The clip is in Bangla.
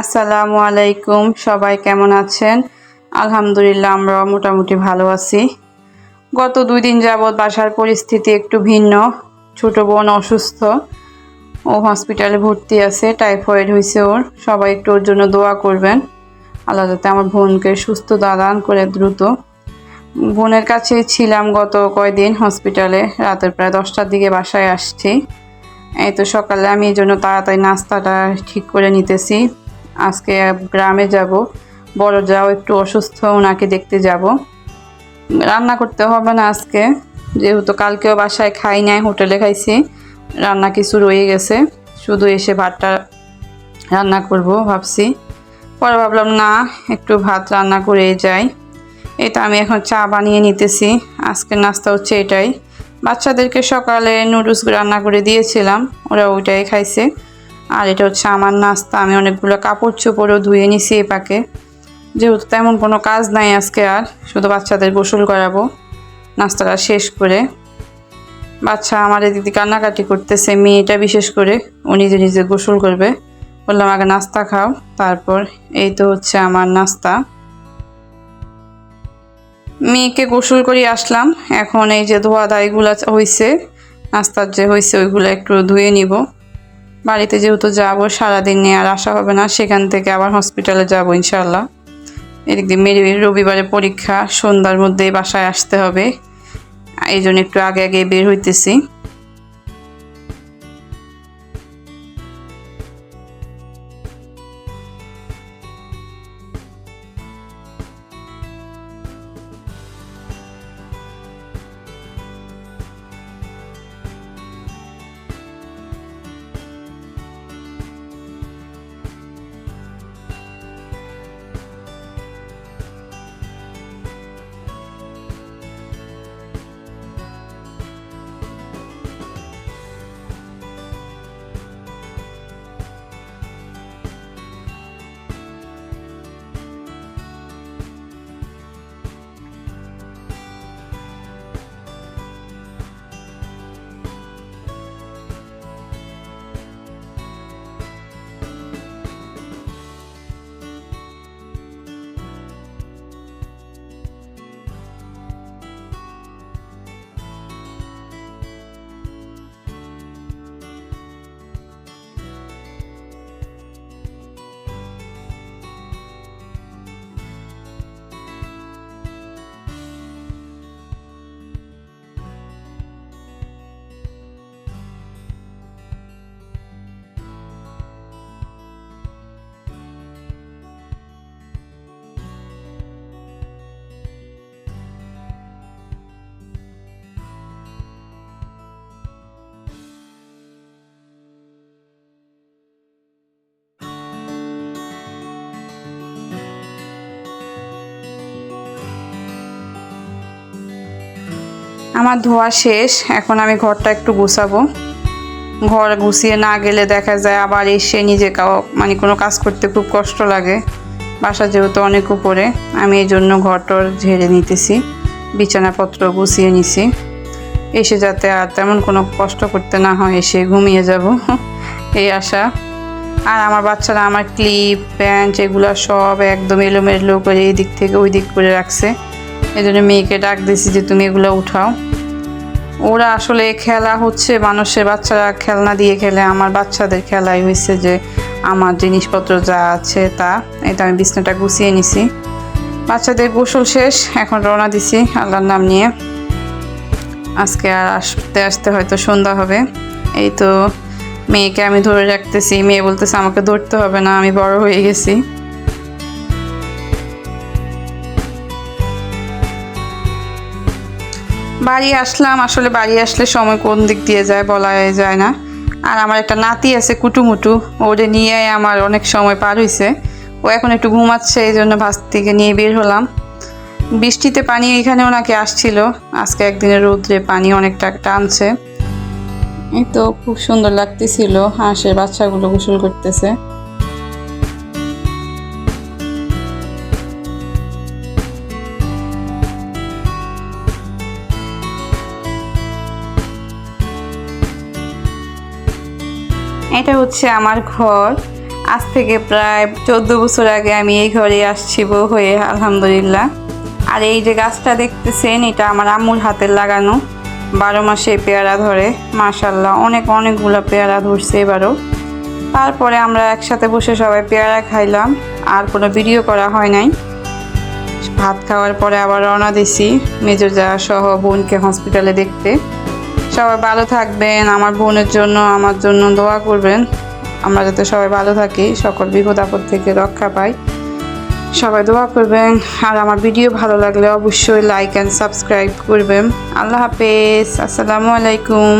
আসসালামু আলাইকুম, সবাই কেমন আছেন? আলহামদুলিল্লাহ আমরা মোটামুটি ভালো আছি। গত দুই দিন যাবৎ বাসার পরিস্থিতি একটু ভিন্ন। ছোট বোন অসুস্থ। ও হসপিটালে ভর্তি আছে, টাইফয়েড হয়েছে ওর। সবাই একটু ওর জন্য দোয়া করবেন। আল্লাহ যাতে আমার বোনকে সুস্থ দান করে দ্রুত। বোনের কাছেই ছিলাম গত কয়দিন হসপিটালে। রাতের প্রায় দশটার দিকে বাসায় আসছি। এই তো সকালে আমি এই জন্য তাড়াতাড়ি নাস্তাটা ঠিক করে নিতেছি। আজকে গ্রামে যাব। বড় যাও, একটু অসুস্থ ওনাকে দেখতে যাব। রান্না করতে হবে না আজকে। যেহেতু কালকেও বাসায় খাই নাই, হোটেলে খাইছি। রান্না কিছু রয়ে গেছে। শুধু এসে ভাতটা রান্না করব ভাবছি। পরে ভাবলাম, না, একটু ভাত রান্না করে যাই। তো আমি এখন চা বানিয়ে নিতেছি। আজকের নাস্তা হচ্ছে এটাই। বাচ্চাদেরকে সকালে নুডলস রান্না করে দিয়েছিলাম, ওরা ওইটাই খাইছে। আর এটা হচ্ছে আমার নাস্তা। আমি অনেকগুলো কাপড় চোপড়ও ধুয়ে নিছি এ পাকে। যেহেতু তেমন কোনো কাজ নাই আজকে আর, শুধু বাচ্চাদের গোসল করাবো, নাস্তাটা শেষ করে। বাচ্চা আমার দিদি কান্নাকাটি করতেছে, মেয়েটা বিশেষ করে, ও নিজে নিজে গোসল করবে। বললাম, আগে নাস্তা খাও, তারপর এই তো হচ্ছে আমার নাস্তা। মেয়েকে গোসল করে আসলাম। এখন এই যে ধোয়া দাইগুলো হয়েছে নাস্তার যে হয়েছে ওইগুলো একটু ধুয়ে নিব। বাড়িতে যেহেতু যাব, সারাদিন নিয়ে আর আসা হবে না, সেখান থেকে আবার হসপিটালে যাব ইনশাল্লাহ এদিক মেরি, রবিবারে পরীক্ষা, সন্ধ্যার মধ্যে বাসায় আসতে হবে। এই জন্য একটু আগে আগে বের হইতেছি। আমার ধোয়া শেষ, এখন আমি ঘরটা একটু গুছাবো। ঘর গুছিয়ে না গেলে দেখা যায় আবার এসে নিজে মানে কোনো কাজ করতে খুব কষ্ট লাগে। বাসা যেহেতু অনেক উপরে, আমি এই জন্য ঘরটর ঝেড়ে নিতেছি। বিছানাপত্র গুছিয়ে নিছি। এসে যাতে আর তেমন কোনো কষ্ট করতে না হয়, এসে ঘুমিয়ে যাব। এই আশা। আর আমার বাচ্চারা আমার ক্লিপ, প্যান্ট এগুলো সব একদম এলোমেলো করে এই দিক থেকে ওই দিক করে রাখছে। এই জন্য মেয়েকে ডাক দিয়েছি যে তুমি এগুলো উঠাও। ওরা আসলে খেলা হচ্ছে, মানুষের বাচ্চারা খেলনা দিয়ে খেলে, আমার বাচ্চাদের খেলাই হয়েছে যে আমার জিনিসপত্র যা আছে তা। এটা আমি বিছনাটা গুছিয়ে নিছি। বাচ্চাদের গোসল শেষ, এখন রওনা দিছি আল্লাহর নাম নিয়ে। আজকে আর আসতে আসতে হয়তো সন্ধ্যা হবে। এই তো মেয়েকে আমি ধরে রাখতেছি। মেয়ে বলতেছে, আমাকে ধরতে হবে না, আমি বড় হয়ে গেছি। বাড়ি আসলাম, আসলে বাড়ি আসলে সময় কোন দিক দিয়ে যায় বলা যায় না। আর আমার একটা নাতি আছে কুটুমুটু, ওরে নিয়ে আমার অনেক সময় পার হয়েছে ও এখন একটু ঘুমাচ্ছে, এই জন্য ভাস থেকে নিয়ে বের হলাম। বৃষ্টিতে পানি এখানে ওনাকে আসছিল, আজকে একদিনের রৌদ্রে পানি অনেকটা টানছে। এই তো খুব সুন্দর লাগতেছিল, হাঁসের বাচ্চাগুলো গোসল করতেছে। এটা হচ্ছে আমার ঘর। আজ থেকে প্রায় চোদ্দ বছর আগে আমি এই ঘরে আসছি বউ হয়ে, আলহামদুলিল্লাহ। আর এই যে গাছটা দেখতেছেন, এটা আমার আম্মুর হাতের লাগানো। বারো মাসে পেয়ারা ধরে মাশাল্লাহ অনেক অনেকগুলো পেয়ারা ধরছে এবারও। তারপরে আমরা একসাথে বসে সবাই পেয়ারা খাইলাম, আর কোনো ভিডিও করা হয় নাই। ভাত খাওয়ার পরে আবার রওনা দিছি, মেজর যা সহ বোনকে হসপিটালে দেখতে। সবাই ভালো থাকবেন, আমার বোনের জন্য, আমার জন্য দোয়া করবেন। আমরা যাতে সবাই ভালো থাকি, সকল বিপদ আপদ থেকে রক্ষা পাই। সবাই দোয়া করবেন। আর আমার ভিডিও ভালো লাগলে অবশ্যই লাইক অ্যান্ড সাবস্ক্রাইব করবেন। আল্লাহ হাফেজ। আসসালামু আলাইকুম।